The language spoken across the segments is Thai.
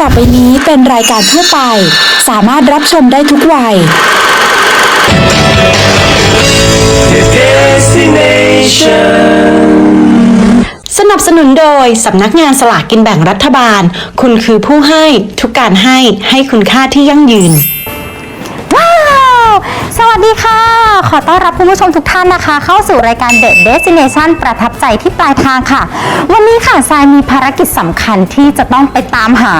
ต่อไปนี้เป็นรายการทั่วไป สามารถรับชมได้ทุกวัยสนับสนุนโดย สำนักงานสลากกินแบ่งรัฐบาล คุณคือผู้ให้ ทุกการให้ให้คุณค่าที่ยั่งยืนว้าวส วัสดีค่ะ ขอต้อนรับคุณผู้ชมทุกท่านนะคะ เข้าสู่รายการ The Destination ประทับใจที่ปลายทางค่ะ วันนี้ค่ะทรายมีภารกิจสำคัญที่จะต้องไปตามหา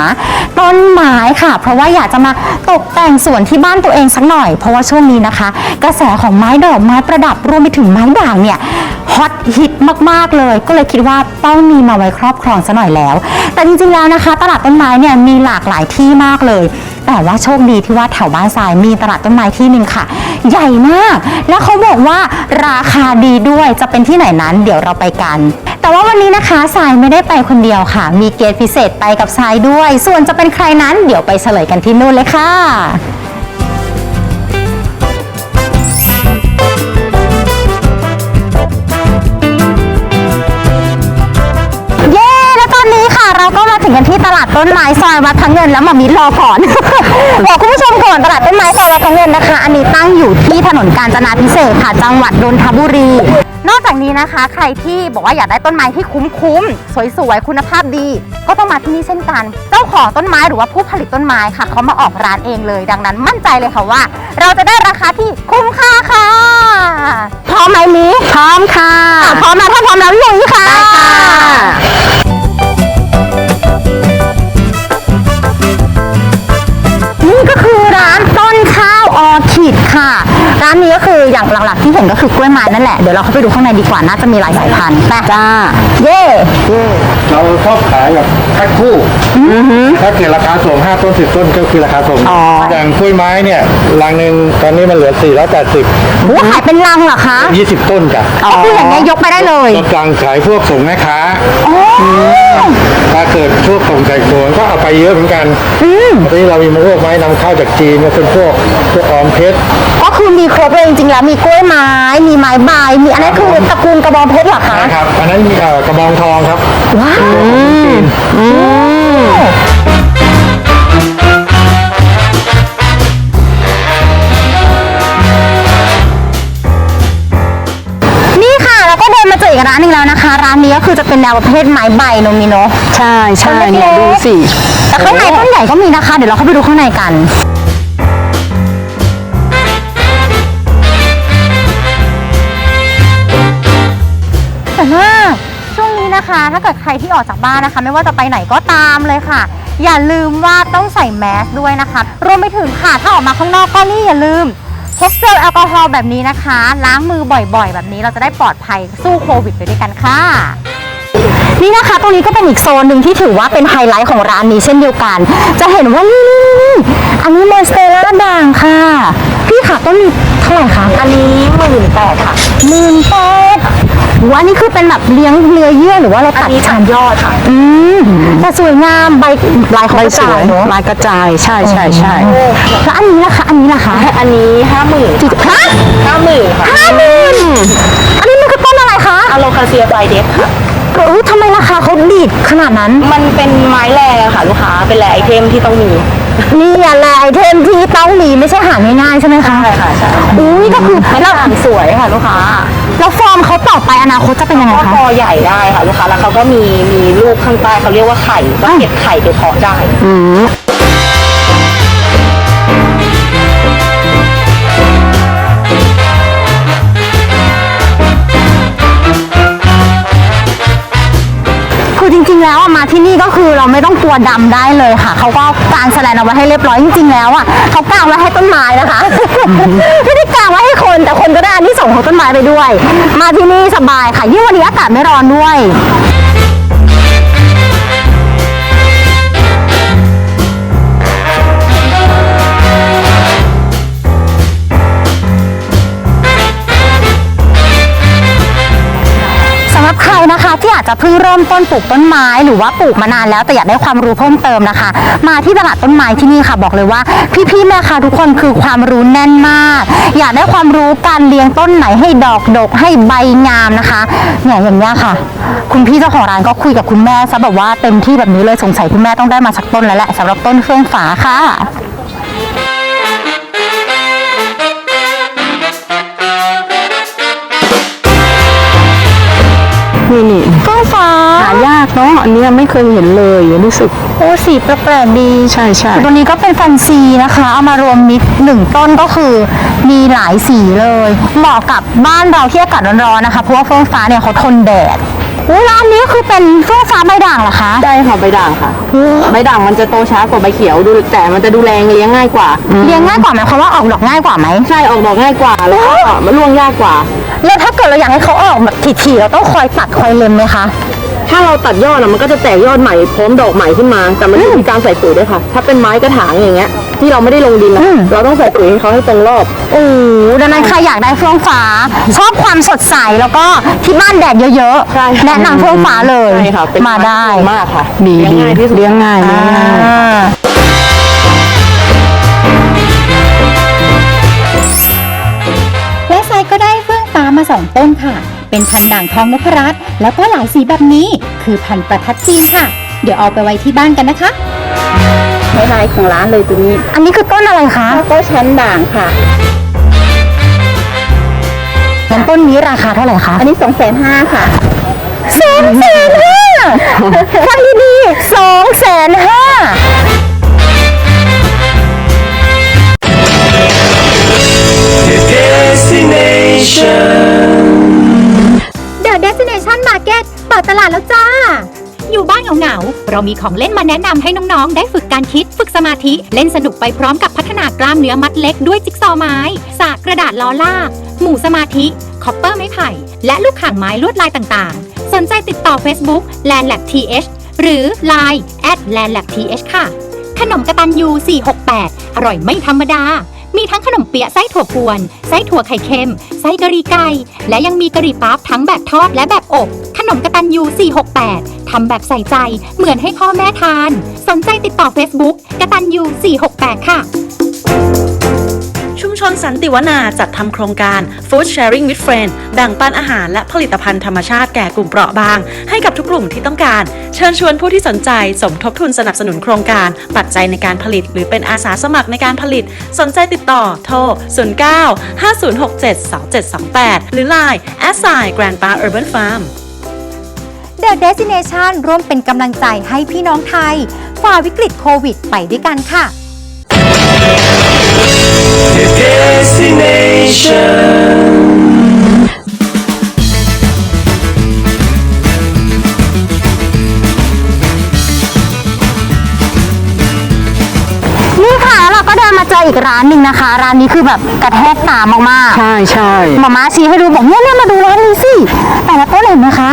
ต้นไม้ค่ะ เพราะว่าอยากจะมาตกแต่งสวนที่บ้านตัวเองสักหน่อย เพราะว่าช่วงนี้นะคะ กระแสของไม้ดอกไม้ประดับรวมไปถึงไม้ด่างเนี่ยฮอตฮิตมากๆเลย ก็เลยคิดว่าต้องมีมาไว้ครอบครองซะหน่อยแล้ว แต่จริงๆแล้วนะคะ ตลาดต้นไม้เนี่ยมีหลากหลายที่มากเลย แต่ว่าโชคดีที่ว่าแถวบ้านทรายมีตลาดต้นไม้ที่หนึ่งค่ะ ใหญ่มาก แล้วเขาบอกว่าราคาดีด้วยจะเป็นที่ไหนนั้น เดี๋ยวเราไปกัน แต่ว่าวันนี้นะคะทรายไม่ได้ไปคนเดียวค่ะ มีเกสพิเศษไปกับทรายด้วย ส่วนจะเป็นใครนั้นเดี๋ยวไปเฉลยกันที่นู่นเลยค่ะ ก็มาถึงกันที่ตลาดต้นไม้ซอยวัดพระเงินแล้วมามิรอก่อน บอกคุณผู้ชมก่อนตลาดต้นไม้ซอยวัดพระเงินนะคะ อันนี้ตั้งอยู่ที่ถนนกาญจนาพิเศษกค่ะจังหวัดนนทบุรี นอกจากนี้นะคะ ใครที่บอกว่าอยากได้ต้นไม้ที่คุ้มๆสวยๆคุณภาพดี ก็ต้องมาที่นี่เช่นกัน เจ้าของต้นไม้หรือว่าผู้ผลิตต้นไม้ค่ะเขามาออกร้านเองเลย ดังนั้นมั่นใจเลยค่ะว่า เราจะได้ราคาที่คุ้มค่าค่ะพร้อมไหมมิพร้อมค่ะพร้อมแล้วถ้าพร้อมแล้วลุยค่ะนี่ ออคิดค่ะ ร้านนี้ก็คืออย่างหลักๆที่เห็นก็คือกล้วยไม้นั่นแหละ เดี๋ยวเราเข้าไปดูข้างในดีกว่า น่าจะมีหลายสายพันธุ์ไปจ้า เย่เราชอบขายแบบแพ็คคู่ถ้าเกิดราคาส่ง5ต้น10 ต้นก็คือราคาส่งอ๋อ อย่างกล้วยไม้เนี่ยลังหนึ่งตอนนี้มันเหลือ 480 โอ้ขายเป็นลังเหรอคะ20 ต้นจ้ะก็คืออย่างเงี้ยยกไปได้เลยต้นกลางขายพวกส่งแม่ค้าอ๋อ ไปเยอะเหมือนกันตอนนี้เรามีมาพวกไม้นำเข้าจากจีนก็เป็นพวกพวกออมเพชรก็คือมีครบเลยจริงๆแล้วมีกล้วยไม้ มีไม้ใบมีอันนั้นคือตระกูลกระบองเพชรเหรอคะ นะครับอันนั้นมีเอ่อกระบองทองครับว้าว จีนนี่ ออีกร้านหนึงแล้วนะคะ ร้านนี้ก็คือจะเป็นแนวประเภทไม้ใบโนมิโนใช่ใช่ต้นเนี่ยล็กๆดูสิแต่ข้างในต้นใหญ่ก็มีนะคะ เดี๋ยวเราเข้าไปดูข้างในกัน แต่ว่าช่วงนี้นะคะ ถ้าเกิดใครที่ออกจากบ้านนะคะ ไม่ว่าจะไปไหนก็ตามเลยค่ะ อย่าลืมว่าต้องใส่แมสด้วยนะคะ รวมไปถึงค่ะ ถ้าออกมาข้างนอกก็นี่อย่าลืม พกเจลแอลกอฮอล์แบบนี้นะคะ ล้างมือบ่อยๆ แบบนี้เราจะได้ปลอดภัยสู้โควิดไปด้วยกันค่ะนี่นะคะ ตรงนี้ก็เป็นอีกโซนหนึ่งที่ถือว่าเป็นไฮไลท์ของร้านนี้เช่นเดียวกัน จะเห็นว่านี่นี่นี่อันนี้มอนสเตล่าด่างค่ะ พี่ค่ะต้นนี้เท่าไหร่คะ อันนี้หมื่นแปดค่ะหมื่นแปด ว่านี่คือเป็นแบบเลี้ยงเนื้อเยื่อหรือว่าเราตัดชานยอดค่ะ อืมแต่สวยงามใบลายเขาใบกระสจาวยยเนาะลายกระจายใช่ใช่ใช่แล้วอันนี้ล่ะคะอันนี้ล่ะคะอันนี้ห้าหมื่นกี่ฮะห้าหมื่นค่ะห้าหมื่นอันนี้มันคือต้นอะไรคะอะโลคาเซียไบเดสค่ะ เออทำไมราคาเขาดีดขนาดนั้น มันเป็นไม้แร่ค่ะลูกค้า เป็นแร่ไอเทมที่ต้องมี นี่อะไรไอเทมที่ต้องมีไม่ใช่หาง่ายๆใช่ไหมคะใช่ค่ะใช่ อุ้ยก็คือไม้แล้วด่างสวยค่ะลูกค้า แล้วฟอร์มเขาต่อไปอนาคตจะเป็นยังไงก็คะ พอใหญ่ได้ค่ะลูกค้าแล้วเขาก็มีมีลูกข้างใต้เขาเรียกว่าไข่ก็เก็บไข่ไปเพาะได้คือจ ริงๆแล้วอะมาที่นี่ก็คือเราไม่ต้องกลัวดำได้เลยค่ะ เขาก็กางแสลนเอาไว้ให้เรียบร้อยจริงๆแล้วอะเขากางไว้ให้ต้นไม้นะคะไม่ได้กางไว้ให้คนแต่คนก็ได้อันที่ส่งของต้นไม้ไปด้วย มาที่นี่สบายค่ะยิ่งวันนี้อากาศไม่ร้อนด้วย จะเพิ่งเริ่มต้นปลูกต้นไม้หรือว่าปลูกมานานแล้วแต่อยากได้ความรู้เพิ่มเติมนะคะ มาที่ตลาดต้นไม้ที่นี่ค่ะบอกเลยว่า พี่ๆแม่ค้าทุกคนคือความรู้แน่นมาก อยากได้ความรู้การเลี้ยงต้นไหนให้ดอกดกให้ใบงามนะคะเนี่ยอย่างนี้ค่ะ คุณพี่เจ้าของร้านก็คุยกับคุณแม่ซะแบบว่าเต็มที่แบบนี้เลยสงสัยคุณแม่ต้องได้มาสักต้นแล้วแหละสำหรับต้นเฟื่องฟ้าค่ะายากเนาะอันเนี้ยไม่เคยเห็นเลยรู้สึกโอ้สีแปลกๆดีใช่ใช่ตัวนี้ก็เป็นแฟนซีนะคะ เอามารวมมิตรหนึ่งต้นก็คือมีหลายสีเลย เหมาะกับบ้านเราที่อากาศร้อนๆนะคะ เพราะว่าเฟื่องฟ้าเนี่ยเขาทนแดดอุ๊ยร้านนี้คือเป็นเฟื่องฟ้าใบด่างเหรอคะใช่ค่ะใบด่างค่ะใบด่างมันจะโตช้ากว่าใบเขียวดูแต่มันจะดูแรงเลี้ยงง่ายกว่า เลี้ยงง่ายกว่าไหมความว่าออกดอกง่ายกว่าไหมใช่ออกดอกง่ายกว่าแล้วก็มันร่วงยากกว่า แล้วถ้าเกิดเราอยากให้เขาออกแบบถี่ๆเราต้องคอยตัดคอยเล็มไหมคะ ถ้าเราตัดยอดอะมันก็จะแตกยอดใหม่พร้อมดอกใหม่ขึ้นมา แต่มันอยู่ที่การใส่ปุ๋ยด้วยค่ะ ถ้าเป็นไม้กระถางอย่างเงี้ย ที่เราไม่ได้ลงดินนะอืม เราต้องใส่ปุ๋ยให้เขาให้ตรงรอบ โอ้โหดังนั้นใครอยากได้เฟื่องฟ้า ชอบความสดใสแล้วก็ที่บ้านแดดเยอะใช่ๆแนะนำเฟื่องฟ้าเลยใช่ค่ะเป็นมาได้ที่มากค่ะดีเลี้ยงดีง่ายที่สุด เลี้ยงง่ายเลี้ยงง่ายอ่าและไซก็ได้เฟื่องฟ้ามาสองต้นค่ะ เป็นพันธุ์ด่างทองนพรัตน์ แล้วก็หลายสีแบบนี้คือพันธุ์ประทัดจีนค่ะ เดี๋ยวเอาไปไว้ที่บ้านกันนะคะไม้ลายของร้านเลยตัวนี้ อันนี้คือต้นอะไรคะก็ชั้นด่างค่ะงั้นต้นนี้ราคาเท่าไหร่คะ อันนี้สองแสนห้าค่ะสองแสนห้าฟังดีๆสองแสนห้า Destination Market เปิดตลาดแล้วจ้า อยู่บ้านเหงาๆ เรามีของเล่นมาแนะนำให้น้องๆ ได้ฝึกการคิด ฝึกสมาธิ เล่นสนุกไปพร้อมกับพัฒนากล้ามเนื้อมัดเล็กด้วยจิ๊กซอว์ไม้ สากกระดาษล้อลาก หมู่สมาธิ คอปเปอร์ไม้ไผ่ และลูกข่างไม้ลวดลายต่างๆ สนใจติดต่อ Facebook Land Lab TH หรือ Line at Land Lab TH ค่ะ ขนมกระตันยู468 อร่อยไม่ธรรมดา มีทั้งขนมเปี๊ยะไส้ถั่วกวน ไส้ถั่วไข่เค็ม ไส้กะหรี่ไก่ และยังมีกะหรี่ปั๊บทั้งแบบทอดและแบบอบ ขนมกระตันยู468 ทำแบบใส่ใจเหมือนให้พ่อแม่ทาน สนใจติดต่อ Facebook กระตันยู468 ค่ะ ชุมชนสันติวนาจัดทำโครงการ Food Sharing with Friends แบ่งปันอาหารและผลิตภัณฑ์ธรรมชาติแก่กลุ่มเปราะบาง ให้กับทุกกลุ่มที่ต้องการ เชิญชวนผู้ที่สนใจสมทบทุนสนับสนุนโครงการ ปัจจัยในการผลิต หรือเป็นอาสาสมัครในการผลิต สนใจติดต่อโทร 09 5067 2728 หรือ Line s i Grandpa Urban Farm The Destination ร่วมเป็นกำลังใจให้พี่น้องไทย ฝ่าวิกฤตโควิด ไปด้วยกันค่ะ นี่ค่ะแล้วเราก็เดินมาเจออีกร้านหนึ่งนะคะ ร้านนี้คือแบบกระแทกตามากๆ ใช่ใช่มาม่าชี้ให้ดูบอกเนี่ยเนี่ยมาดูร้านนี้สิแต่ละต้นเห็นไหมคะ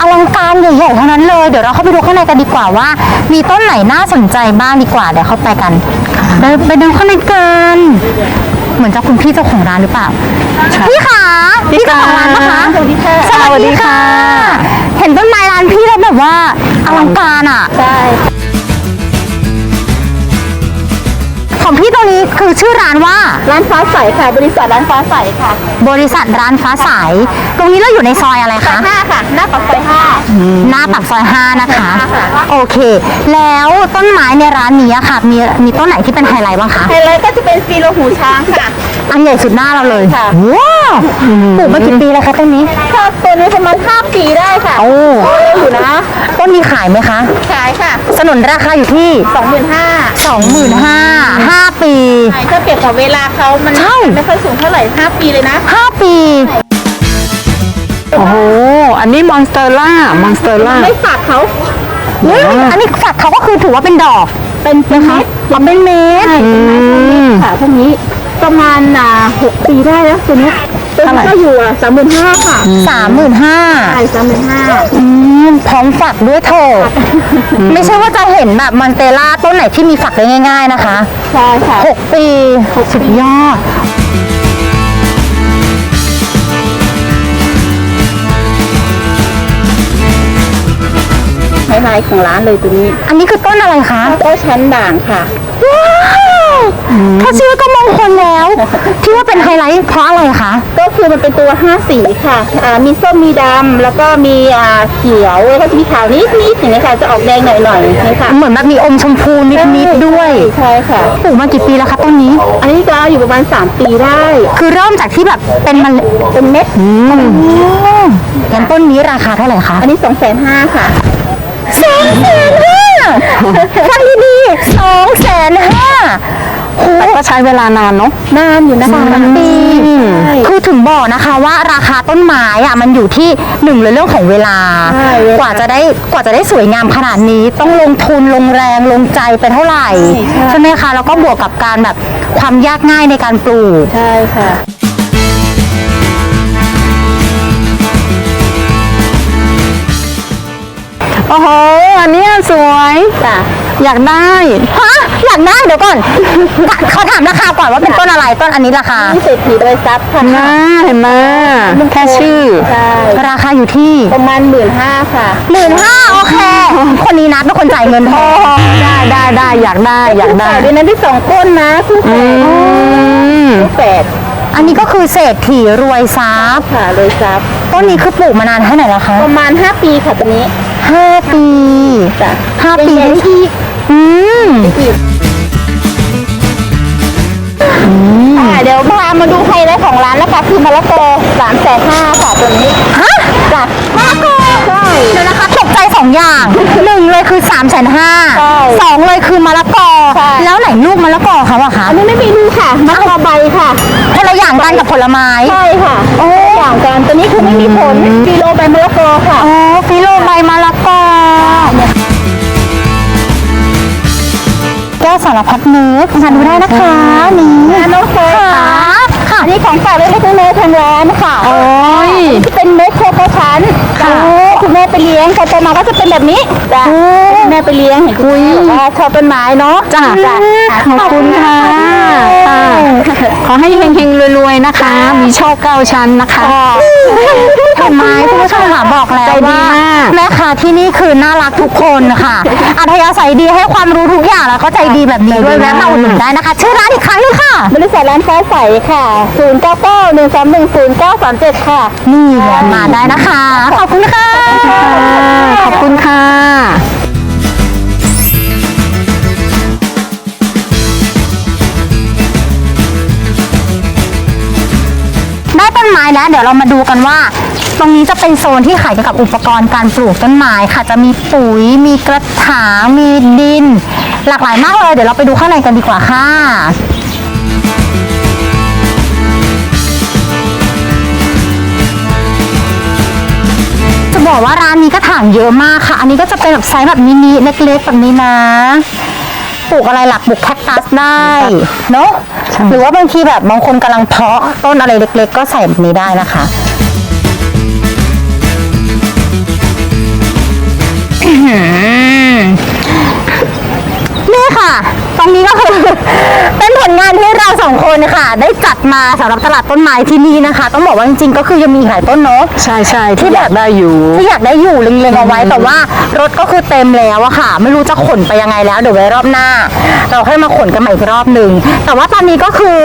อลังการใหญ่ๆทั้งนั้นเลย เดี๋ยวเราเข้าไปดูข้างในกันดีกว่าว่า มีต้นไหนน่าสนใจบ้างดีกว่าเดี๋ยวเข้าไปกันเดินไปดูข้างในกันเหมือนจะคุณพี่เจ้าของร้านหรือเปล่าพี่คะพี่เจ้าของร้านนะคะสวัสดีค่ะสวัสดีค่ะ เห็นต้นไม้ร้านพี่แล้วแบบว่าอลังการอะใช่ ของพี่ตัวนี้คือชื่อร้านว่า ร้านฟ้าใสค่ะ บริษัทร้านฟ้าใสค่ะบริษัทร้านฟ้าใส ตรงนี้เราอยู่ในซอยอะไรคะห้าค่ะ หน้าปากซอยห้า หน้าปากซอย5นะคะ ค่ะ โอเค แล้วต้นไม้ในร้านนี้อะค่ะ มีมีต้นไหนที่เป็นไฮไลท์บ้างคะ ไฮไลท์ก็จะเป็นฟีโลหูช้างค่ะ อันใหญ่สุดหน้าเราเลยค่ะ ว้าวปลูกมากี่ปีแล้วคะต้นนี้ ถ้าตัวนี้ประมาณ5ปีได้ค่ะโอ้อยู่นะ ต้นนี้ขายไหมคะ ขายค่ะสนุนราคาอยู่ที่25,000 25,000 5 ปีถ้าเปรียบกับเวลาเขามันใช่ ไม่ค่อยสูงเท่าไหร่ 5 ปีเลยนะ 5 ปี โอ้โห อันนี้มอนสเตอร่ามอนสเตอร่าไม่ฝากเขาเฮ้ยอันนี้ฝักเขาก็คือถือว่าเป็นดอก เป็นเป็นเม็ดอ๋อเป็นเม็ดใช่เป็นไม้พวกนี้ค่ะพวกนี้ประมาณอ่า6ปีได้แล้วตัวเนี้ย ตัวนี้ก็อยู่อะ35,000ค่ะสามหมื่นห้าใช่35,000อืมพร้อมฝักด้วยเถอะไม่ใช่ว่าจะเห็นแบบมอนเตล่าต้นไหนที่มีฝักได้ง่าย ๆนะคะใช่ค่ะ6ปีสุดยอดตไฮไลท์ของร้านเลยตัวนี้ อันนี้คือต้นอะไรคะโต๊ะชั้นด่างค่ะ ว้าว แค่ชื่อก็มงคลแล้ว ที่ว่าเป็นไฮไลท์เพราะอะไรคะ ก็คือมันเป็นตัวห้าสีค่ะอ่ามีส้มมีดำแล้วก็มีอ่าเขียวแล้วก็จะมีขาวนิดนิดๆอย่างนี้ยค่ะ จะออกแดงหน่อยหน่อยๆนี่ค่ะเหมือนแบบมีอมชมพูนิดๆด้วยใช่ค่ะ ปลูกมากี่ปีแล้วคะต้นนี้ อันนี้ก็อยู่ประมาณ 3 ปีได้ คือเริ่มจากที่แบบเป็นมันเป็นเม็ด งั้นต้นนี้ราคาเท่าไหร่คะอันนี้2องแสนห้าค่ะ สองแสนห้า ฟังดีๆสองแสนห้าโหก็ใช้เวลานานเนาะ นานอยู่นะคะสามปีใช่คือถึงบอกนะคะว่าราคาต้นไม้อะมันอยู่ที่หนึ่งเลยเรื่องของเวลา ใช่เวลากว่าจะได้กว่าจะได้สวยงามขนาดนี้ ต้องลงทุนลงแรงลงใจไปเท่าไหร่ใช่ไหมคะแล้วก็บวกกับการแบบความยากง่ายในการปลูก ใช่ค่ะ โอ้โห อันนี้สวย จ้ะอยากได้ ฮะอยากได้เดี๋ยวก่อน เขาถามราคาก่อนว่าเป็นต้นอะไรต้นอันนี้ราคานี่เศรษฐีโดยซับค่ะเห็นไหมแค่ชื่อ ใช่ ราคาอยู่ที่ประมาณหมื่นห้าค่ะ หมื่นห้าโอเค คนนี้นัดเป็นคนจ่ายเงินแทนได้ได้ได้อยากได้อยากได้แต่ด้วยนั้นที่สองต้นนะคู่แฝดคู่แฝดอันนี้ก็คือเศรษฐีรวยทรัพย์ค่ะโดยซับต้นนี้คือปลูกมานานแค่ไหนแล้วคะ ประมาณ 5 ปีค่ะตัวนี้ ห้าปีจ้ะห้าปียังใหญ่อีกอืมอีกอ่าเดี๋ยวพามาดูไฮไลท์ของร้านนะคะคือมะละกอสามแสนห้าค่ะตัวนี้ฮะจ้ะมะละกอใช่ เดี๋ยวนะคะตกใจสองอย่างหนึ่งเลยคือ3ามแสนห้าใช่สองเลยคือมะละกอ ใช่ แล้วไหนลูกมะละกอเขาอะคะอันนี้ไม่มีลูกค่ะมะละกอใบค่ะคนละอย่างกันกับผลไม้ ใช่ค่ะโอ้อย่างกันตัวนี้คือไม่มีผลกิโลใบมะละกอค่ะ อ๋อฟิโลใบมะละกอแก้วสารพัดนึกมาดูได้นะคะนี่งานน้องเฟยค่ะค่ะอันนี้ของฝากเล็กๆน้อยๆทางร้านค่ะโอ้ยที่เป็นเม็ดโคโคชันค่ะ คุณแม่ไปเลี้ยงพอโตมาก็จะเป็นแบบนี้จ้ะแม่ไปเลี้ยงเห็นคุณแม่บอกว่าชอบต้นไม้เนาะจ้ะขอบคุณค่ะขอให้เฮงๆรวยๆนะคะ มีโชคเก้าชั้นนะคะเห็นไหมคุณผู้ชมค่ะบอกแล้วว่าแม่ค้าที่นี่คือน่ารักทุกคนค่ะอัธยาศัยดีให้ความรู้ทุกอย่างแล้วก็ใจดีแบบนี้ด้วยแวะมาอุดหนุนได้นะคะ ชื่อร้านอีกครั้งหนึงค่ะ บริษัทร้านฟ้าใสค่ะ 0 9 9 1 3 1 0 9 3 7 ค่ะ นี่แวะมาได้นะคะ ขอบคุณค่ะขอบคุณค่ะได้ต้นไม้แล้วเดี๋ยวเรามาดูกันว่า ตรงนี้จะเป็นโซนที่ขายเกี่ยวกับอุปกรณ์การปลูกต้นไม้ค่ะ จะมีปุ๋ย มีกระถางมีดิน หลากหลายมากเลย เดี๋ยวเราไปดูข้างในกันดีกว่าค่ะ บอกว่าร้านนี้กระถางเยอะมากค่ะ อันนี้ก็จะเป็นแบบไซส์แบบมินิเล็กๆแบบนี้นะปลูกอะไรหลักปลูกแคคตัสได้เนาะหรือว่าบางทีแบบบางคนกำลังเพาะต้นอะไรเล็ก ๆ ก็ใส่แบบนี้ได้นะคะอื้อหือนี่ค่ะ ตรงนี้ก็คือ เป็นผลงานที่เราสองคนค่ะ ได้จัดมาสำหรับตลาดต้นไม้ที่นี่นะคะ ต้องบอกว่าจริงๆ ก็คือยังมีอีกหลายต้นเนาะ ใช่ใช่ที่อยากได้อยู่ ที่อยากได้อยู่เล็งๆเอาไว้ แต่ว่ารถก็คือเต็มแล้วอะค่ะ ไม่รู้จะขนไปยังไงแล้ว เดี๋ยวไว้รอบหน้า เราค่อยมาขนกันใหม่อีกรอบหนึ่งแต่ว่าตอนนี้ก็คือ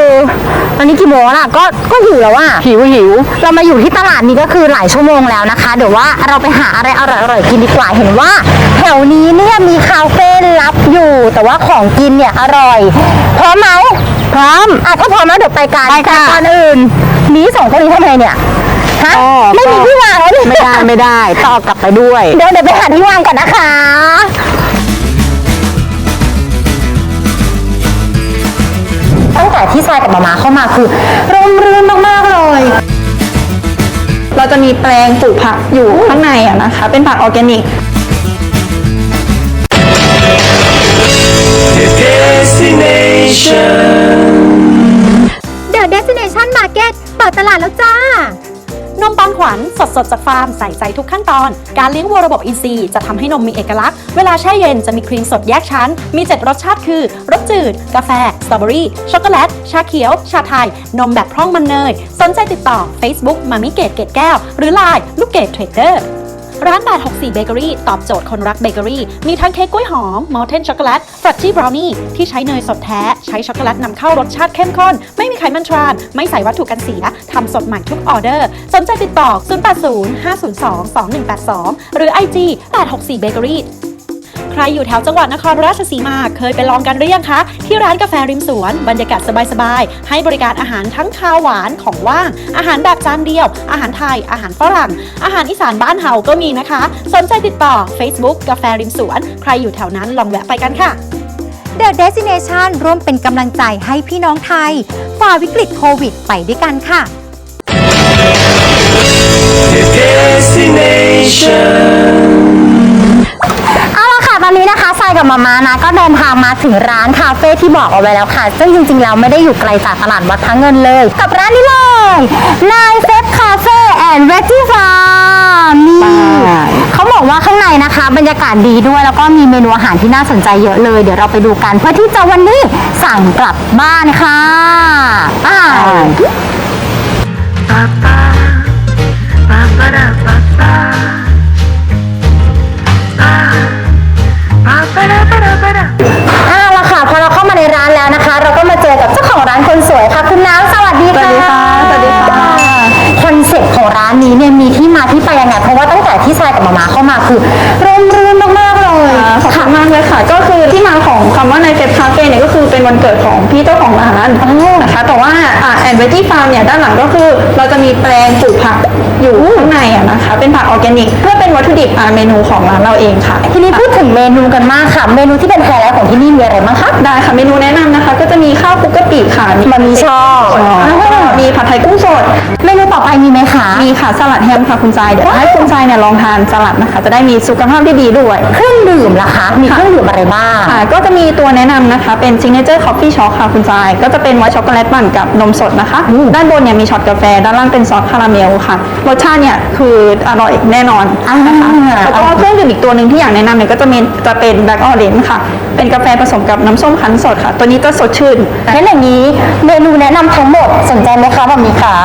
ตอนนี้กี่โมงแล้วล่ะก็ก็หิวแล้วอะหิวหิวเรามาอยู่ที่ตลาดนี้ก็คือหลายชั่วโมงแล้วนะคะ เดี๋ยวว่าเราไปหาอะไรอร่อยๆกินดีกว่าเห็นว่า แถวนี้เนี่ยมีคาเฟ่ลับอยู่ แต่ว่าของกินเนี่ยอร่อยพร้อมไหมพร้อมอะก็พร้อมแล้วเดี๋ยวไปกันไปค่ะ แต่ก่อนอื่นนี้สองคนนี้ทำไงเนี่ยฮะอ๋อไม่มีที่วางแล้วเนี่ย ไม่ได้ไม่ได้ต้องเอากลับไปด้วย เดี๋ยวเดี๋ยวไปหาที่วางก่อนนะคะ แต่ที่ทรายกับมามาเข้ามาคือร่มรื่นมากๆเลย เราจะมีแปลงปลูกผักอยู่ข้างในอะนะคะ เป็นผักออร์แกนิก The Destination Market เปิดตลาดแล้วจ้า นมปังขวัญสดสดๆจากฟาร์มใส่ใจทุกขั้นตอน การเลี้ยงวัวระบบอินทรีย์จะทำให้นมมีเอกลักษณ์ เวลาแช่เย็นจะมีครีมสดแยกชั้น มี 7 รสชาติคือ รสจืด กาแฟ สตรอเบอรี่ ช็อกโกแลต ชาเขียว ชาไทย นมแบบพร่องมันเนย สนใจติดต่อ Facebook มามิเกตเกตแก้ว หรือ Line ลูกเกดเทรดเดอร์ ร้าน864 Bakery ตอบโจทย์คนรักเบเกอรี่ มีทั้งเค้กกล้วยหอมมอลเทนช็อกโกแลตฟรัตชี่บราวนี่ที่ใช้เนยสดแท้ ใช้ช็อกโกแลตนำเข้ารสชาติเข้มข้น ไม่มีไขมันทราน ไม่ใส่วัตถุกันเสียทำสดใหม่ทุกออเดอร์ สนใจติดต่อ 080 502 2182 หรือ IG 864 Bakery ใครอยู่แถวจังหวัดนครราชสีมาเคยไปลองกันหรือยังคะ ที่ร้านกาแฟริมสวน บรรยากาศสบายๆ ให้บริการอาหารทั้งคาวหวานของว่าง อาหารแบบจานเดียว อาหารไทย อาหารฝรั่ง อาหารอีสานบ้านเฮาก็มีนะคะ สนใจติดต่อ Facebook กาแฟริมสวน ใครอยู่แถวนั้นลองแวะไปกันค่ะ The Destination ร่วมเป็นกำลังใจให้พี่น้องไทยฝ่าวิกฤตโควิดไปด้วยกันค่ะเอาละค่ะต อนนี้นะคะทรายกับมามานะก็เดินทางมาถึงร้านคาเฟ่ที่บอกเอาไว้แล้วค่ะ ซึ่งจริงๆแล้วไม่ได้อยู่ไกลจากตลาดวัดพระเงินเลย กับร้านนี้เลยนายเซฟคาเฟ่แอนด์เวจจี้ฟาร์มนี่เขาบอกว่าข้างในนะคะ บรรยากาศดีด้วยแล้วก็มีเมนูอาหารที่น่าสนใจเยอะเลย เดี๋ยวเราไปดูกัน เพื่อที่จะวันนี้สั่งกลับบ้านค่ะอ่า เอาละค่ะพอเราเข้ามาในร้านแล้วนะคะ เราก็มาเจอกับเจ้าของร้านคนสวยค่ะคุณน้ำสวัสดีค่ะสวัสดีค่ะสวัสดีค่ะคอนเซ็ปต์ของร้านนี้เนี่ยมีที่มาที่ไปยังไงเพราะว่าตั้งแต่ที่ทรายกับมามาเข้ามาคือร่มรื่นมากๆเลยอ่าขอบคุณมากเลยค่ะ ก็คือที่มาของคำว่าในเฟสคาเฟ่เนี่ยก็คือเป็นวันเกิดของพี่เจ้าของร้านนะคะแต่ว่าแอนเวจี้ฟาร์มเนี่ยด้านหลังก็คือเราจะมีแปลงปลูกผักอยู่ข้างในอะนะคะ เป็นผักออร์แกนิก เพื่อเป็นวัตถุดิบอ่าเมนูของร้านเราเองค่ะ ทีนี้พูดถึง เมนูกันมากค่ะ เมนูที่เป็นไฮไลท์ของที่นี่มีอะไรบ้างคะ ได้ค่ะเมนูแนะนำนะคะ ก็จะมีข้าวคลุกกะปิค่ะมันมีชอบแล้วก็มีผัดไทยกุ้งสด เมนูต่อไปมีไหมคะ มีค่ะสลัดแฮมค่ะคุณทรายเดี๋ยวให้คุณทรายเนี่ยลองทานสลัดนะคะ จะได้มีสุขภาพที่ดีด้วย เครื่องดื่มล่ะคะ มีเครื่องดื่มอะไรบ้างค่ะก็จะมีตัวแนะนำนะคะ เป็น Signature Coffee Shock ค่ะคุณทราย ก็จะเป็นไวท์ช็อกโกแลตปั่นกับนมสดนะคะ ด้านบนเนี่ยมีช็อตกาแฟ ด้านล่างเป็นซอสคาราเมลค่ะ รสชาติเนี่ยคืออร่อยแน่นอนนะคะอ่าแล้วก็เครื่องดื่มอีกตัวหนึ่งที่อยากแนะนำเนี่ยก็จะมีจะเป็น Black Orange ค่ะ เป็นกาแฟผสมกับน้ำส้มคั้นสดค่ะ ตัวนี้จะสดชื่นงั้นอย่างนี้เมนูแนะนำทั้งหมดสนใจไหมคะแบบนี้คะ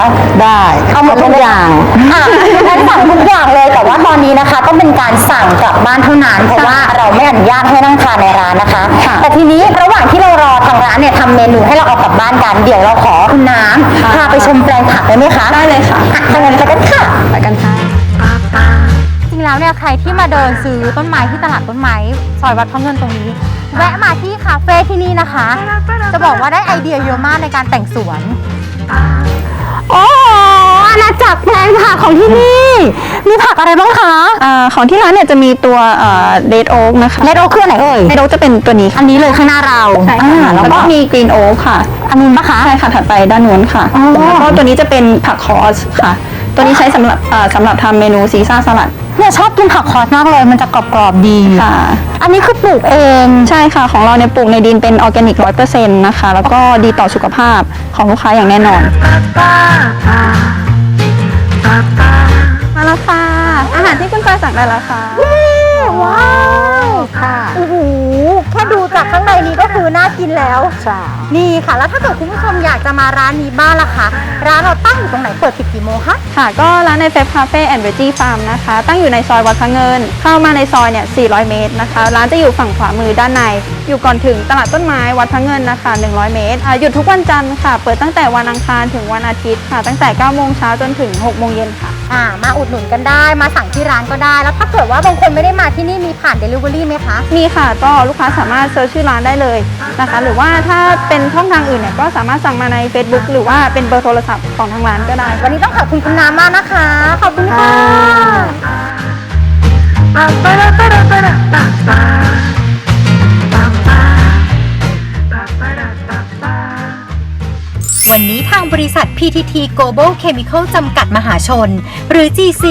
ได้เอาหมดทุกอย่างอะงั้นสั่งทุกอย่างเลยแต่ว่าตอนนี้นะคะต้องเป็นการสั่งกลับบ้านเท่านั้นเพราะว่าเราไม่อนุญาตให้นั่งทานในร้านนะคะค่ะแต่ทีนี้ระหว่างที่เรารอทางร้านเนี่ยทำเมนูให้เราเอากลับบ้านกันเดี๋ยวเราขอคุณน้ำพาไปชมแปลงผักได้ไหมคะได้เลยค่ะอะถ้างั้นไปกันค่ะไปกันค่ะจริง แล้วเนี่ยใครที่มาเดินซื้อต้นไม้ที่ตลาดต้นไม้ซอยวัดพระเงินตรงนี้ แวะมาที่คาเฟ่ที่นี่นะคะ จะบอกว่าได้ไอเดียเยอะมากในการแต่งสวน โอ้อาณาจักรแปลงผักของที่นี่ มีผักอะไรบ้างคะอ่าของที่ร้านเนี่ยจะมีตัวเดดโอ๊กนะคะเลดโอคืออันไหนเอ่ย เดดโอ๊กจะเป็นตัวนี้อัค่ะนนี้เลยข้างหน้าเราใช่อ่าค่ะแล้แล้ววก็ก็มีกรีนโอ๊กค่ะ อันนู้นปะคะ ใช่ค่ะถัดไปด้านนู้นค่ะ อ๋อ แล้วก็ตัวนี้จะเป็นผักคอสค่ะ ตัวนี้ใช้สำหรับอ่าสำหรับทำเมนูซีซ่าสลัดเนี่ยชอบกินผักคอสมากเลย มันจะกรอบๆดี ค่ะ อันนี้คือปลูกเอง ใช่ค่ะ ของเราเนี่ยปลูกในดินเป็นออร์แกนิกร้อยเปอร์เซ็นต์นะคะ แล้วก็ดีต่อสุขภาพของลูกค้าอย่างแน่นอน มาแล้วค่ะ อาหารที่คุณจอยสั่งได้แล้วค่ะ ว้าว ค่ะ โอ้โห แค่ดูจากข้างในนี้ก็คือน่ากินแล้ว ใช่ นี่ค่ะ แล้วถ้าเกิดคุณผู้ชมอยากจะมาร้านนี้บ้างล่ะคะ ร้านเราตั้งอยู่ตรงไหน เปิดปิดกี่โมงคะ ค่ะ ก็ร้านในเฟฟคาเฟ่แอนด์เวจี้ฟาร์มนะคะ ตั้งอยู่ในซอยวัดพระเงิน เข้ามาในซอยเนี่ย 400 เมตรนะคะ ร้านจะอยู่ฝั่งขวามือด้านใน อยู่ก่อนถึงตลาดต้นไม้วัดพระเงินนะคะ 100 เมตรอ่าหยุดทุกวันจันทร์ค่ะ เปิดตั้งแต่วันอังคารถึงวันอาทิตย์ค่ะ ตั้งแต่ 9 โมงเช้าจนถึง 6 โมงเย็นค่ะ อ่ามาอุดหนุนกันได้มาสั่งที่ร้านก็ได้ แล้วถ้าเกิดว่าบางคนไม่ได้มาที่นี่มีผ่าน Delivery ไหมคะ มีค่ะก็ลูกค้าสามารถเซิร์ชชื่อร้านได้เลยนะคะ หรือว่าถ้าเป็นช่องทางอื่นเนี่ยก็สามารถสั่งมาใน Facebook หรือว่าเป็นเบอร์โทรศัพท์ของทางร้านก็ได้ วันนี้ต้องขอบคุณคุณน้ำมากนะคะ ขอบคุณค่ะ วันนี้ทางบริษัท PTT Global Chemical จำกัดมหาชน หรือ GC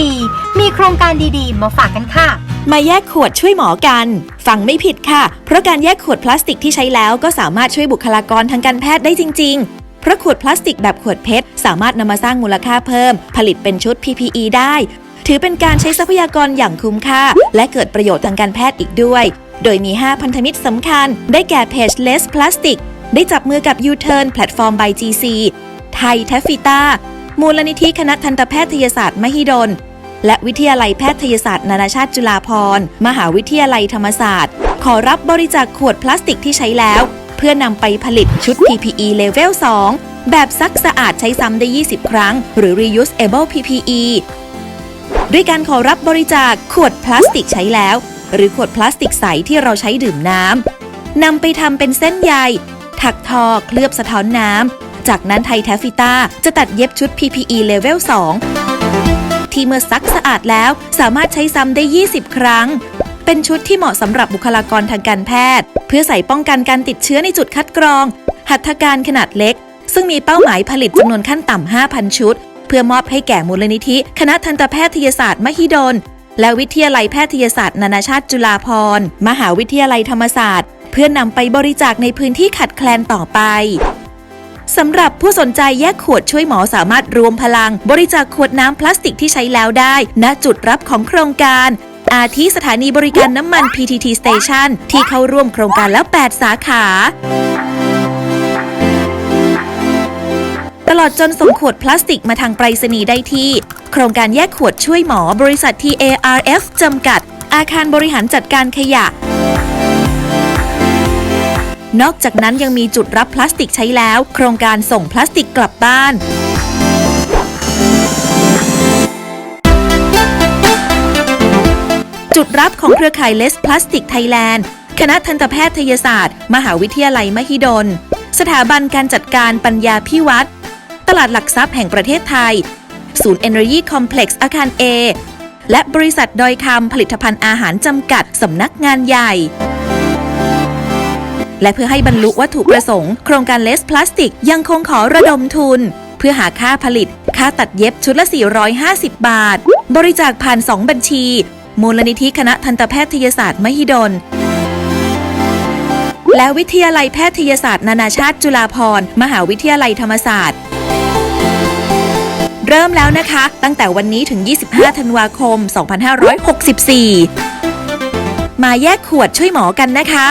มีโครงการดีๆ มาฝากกันค่ะ มาแยกขวดช่วยหมอกัน ฟังไม่ผิดค่ะ เพราะการแยกขวดพลาสติกที่ใช้แล้วก็สามารถช่วยบุคลากรทางการแพทย์ได้จริง ๆ เพราะขวดพลาสติกแบบขวดเพชร สามารถนำมาสร้างมูลค่าเพิ่ม ผลิตเป็นชุด PPE ได้ ถือเป็นการใช้ทรัพยากรอย่างคุ้มค่า และเกิดประโยชน์ทางการแพทย์อีกด้วย โดยมี 5 พันธมิตรสำคัญ ได้แก่เพจ Less Plastic ได้จับมือกับ U-Turn แพลตฟอร์ม by GC ไทยแทฟฟิต้ามูลนิธิคณะทันตแพทยศาสตร์มหิดล และวิทยาลัยแพทยศาสตร์ นานาชาติจุฬาภรณ์ มหาวิทยาลัยธรรมศาสตร์ ขอรับบริจาคขวดพลาสติกที่ใช้แล้ว เพื่อนำไปผลิตชุด PPE Level 2 แบบซักสะอาดใช้ซ้ำได้ 20 ครั้ง หรือ reusable PPE ด้วยการขอรับบริจาคขวดพลาสติกใช้แล้ว หรือขวดพลาสติกใสที่เราใช้ดื่มน้ำนำไปทำเป็นเส้นใย ถักทอเคลือบสะท้อนน้ำ จากนั้นไทยแทฟฟิต้าจะตัดเย็บชุด PPE Level 2ที่เมื่อซักสะอาดแล้วสามารถใช้ซ้ำได้ 20 ครั้ง เป็นชุดที่เหมาะสำหรับบุคลากรทางการแพทย์ เพื่อใส่ป้องกันการติดเชื้อในจุดคัดกรอง หัตถการขนาดเล็ก ซึ่งมีเป้าหมายผลิตจำนวนขั้นต่ำ 5,000 ชุด เพื่อมอบให้แก่มูลนิธิ คณะทันตแพทยศาสตร์มหิดลและวิทยาลัยแพทยศาสตร์นานาชาติจุฬาภรณ์ มหาวิทยาลัยธรรมศาสตร์ พื่อนำไปบริจาคในพื้นที่ขาดแคลนต่อไปสำหรับผู้สนใจแยกขวดช่วยหมอสามารถรวมพลัง บริจาคขวดน้ำพลาสติกที่ใช้แล้วได้ ณจุดรับของโครงการ อาทิสถานีบริการน้ำมัน PTT Station ที่เข้าร่วมโครงการแล้ว 8 สาขา ตลอดจนส่งขวดพลาสติกมาทางไปรษณีย์ได้ที่ โครงการแยกขวดช่วยหมอบริษัท TARF จำกัด อาคารบริหารจัดการขยะ นอกจากนั้นยังมีจุดรับพลาสติกใช้แล้ว โครงการส่งพลาสติกกลับบ้านจุดรับของเครือข่ายเลสพลาสติกไทยแลนด์ คณะทันตแพทยศาสตร์ มหาวิทยาลัยมหิดล สถาบันการจัดการปัญญาพิวัตรตลาดหลักทรัพย์แห่งประเทศไทย ศูนย์ Energy Complex อาคาร A และบริษัทดอยคำผลิตภัณฑ์อาหารจำกัดสำนักงานใหญ่ และเพื่อให้บรรลุวัตถุประสงค์โครงการเลสพลาสติกยังคงขอระดมทุน เพื่อหาค่าผลิต ค่าตัดเย็บชุดละ 450 บาท บริจาคผ่าน 2 บัญชี มูลนิธิคณะทันตแพทยศาสตร์มหิดล และวิทยาลัยแพทยศาสตร์ นานาชาติจุฬาภรณ์มหาวิทยาลัยธรรมศาสตร์เริ่มแล้วนะคะ ตั้งแต่วันนี้ถึง 25 ธันวาคม 2564 มาแยกขวดช่วยหมอกันนะคะ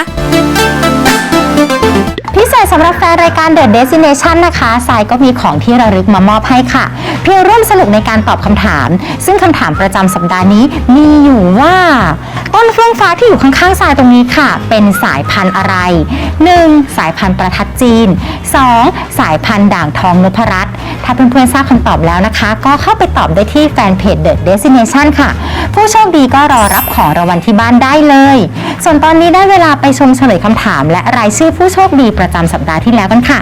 Peace. พิเศษสำหรับแฟนรายการ The Destination นะคะสายก็มีของที่ระลึกมามอบให้ค่ะ เพียงร่วมสนุกในการตอบคำถาม ซึ่งคำถามประจำสัปดาห์นี้มีอยู่ว่า ต้นเฟื่องฟ้าที่อยู่ข้างๆทรายตรงนี้ค่ะ เป็นสายพันธุ์อะไร 1. สายพันธุ์ประทัดจีน 2. สายพันธุ์ด่างทองนพรัตน์ถ้าเพื่อนๆทราบคำตอบแล้วนะคะ ก็เข้าไปตอบได้ที่แฟนเพจ The Destination ค่ะ ผู้โชคดีก็รอรับของรางวัลที่บ้านได้เลย ส่วนตอนนี้ได้เวลาไปชมเฉลยคำถาม และรายชื่อผู้โชคดีประจำสัปดาห์ที่แล้วกันค่ะ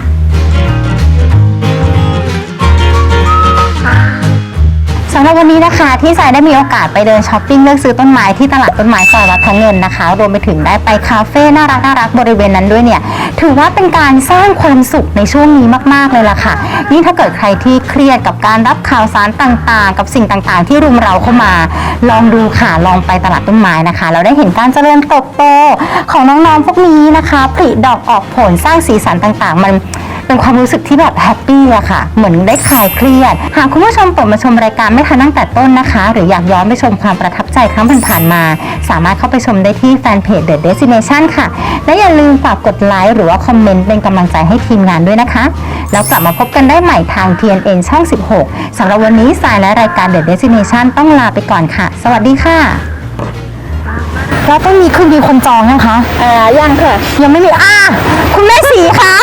หรับวันนี้นะคะที่สายได้มีโอกาสไปเดินช้อปปิ้งเลือกซื้อต้นไม้ที่ตลาดต้นไม้ซอยวัดพระเงินนะคะ รวมไปถึงได้ไปคาเฟ่น่ารักน่ารักบริเวณนั้นด้วยเนี่ย ถือว่าเป็นการสร้างความสุขในช่วงนี้มากๆเลยล่ะค่ะยิ่งถ้าเกิดใครที่เครียดกับการรับข่าวสารต่างๆ กับสิ่งต่างๆ ที่รุมเราเข้ามา ลองดูค่ะลองไปตลาดต้นไม้นะคะ เราได้เห็นการเจริญเติบโตของน้องๆพวกนี้นะคะผลิดอกออกผลสร้างสีสันต่างๆ มัน เป็นความรู้สึกที่แบบแฮปปี้อะค่ะ เหมือนได้คลายเครียด หากคุณผู้ชมเปิดมาชมรายการไม่ทันตั้งแต่ต้นนะคะ หรืออยากย้อนไปชมความประทับใจครั้งผ่านๆมา สามารถเข้าไปชมได้ที่แฟนเพจ The Destination ค่ะ และอย่าลืมฝากกดไลค์หรือว่าคอมเมนต์เป็นกำลังใจให้ทีมงานด้วยนะคะ แล้วกลับมาพบกันได้ใหม่ทาง TNN ช่อง 16สำหรับวันนี้สายและรายการ The Destination ต้องลาไปก่อนค่ะ สวัสดีค่ะ แล้วต้องมีคือมีคนจองยังคะ อ่ายังค่ะ ยังไม่มีอ่าคุณแม่สีคะ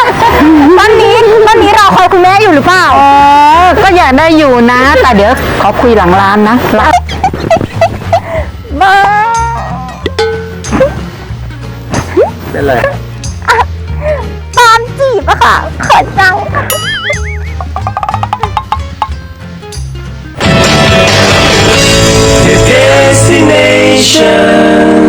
ตอนนี้ตอนนี้เราคอยคุณแม่อยู่หรือเปล่าอ๋อก็อยากได้อยู่นะ แต่เดี๋ยวขอคุยหลังร้านนะร้านบ้าเป็นไรตอนจีบอะค่ะเขินจังเดสติเนชั่น